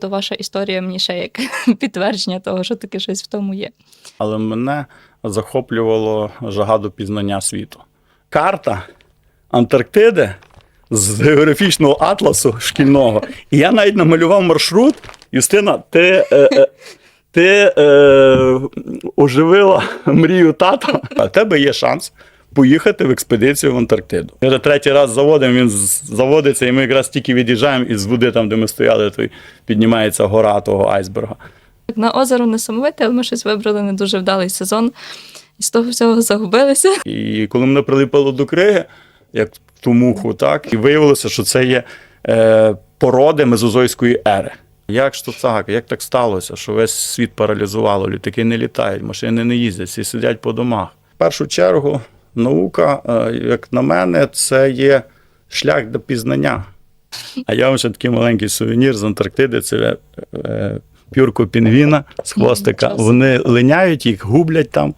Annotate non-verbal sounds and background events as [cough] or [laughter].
То ваша історія мені ще як [laughs] підтвердження того, що таке щось в тому є. Але мене захоплювало жага до пізнання світу. Карта Антарктиди з географічного атласу шкільного. І я навіть намалював маршрут. Юстина, ти, е, е, ти е, оживила мрію тата. В тебе є шанс поїхати в експедицію в Антарктиду. Ми вже третій раз заводимо, він заводиться, і ми якраз тільки від'їжджаємо із води, там, де ми стояли, то піднімається гора того айсберга. На озеро несамовите, але ми щось вибрали не дуже вдалий сезон. І з того всього загубилися. І коли мене прилипало до криги, як ту муху, так, і виявилося, що це є е, породи мезозойської ери. Як ж то так? Як так сталося, що весь світ паралізувало, літаки не літають, машини не їздять, всі сидять по домах. В першу чергу, наука, е, як на мене, це є шлях до пізнання. А я вам ще такий маленький сувенір з Антарктиди це е, пюрку пінгвіна з хвостика. Вони линяють, їх гублять там.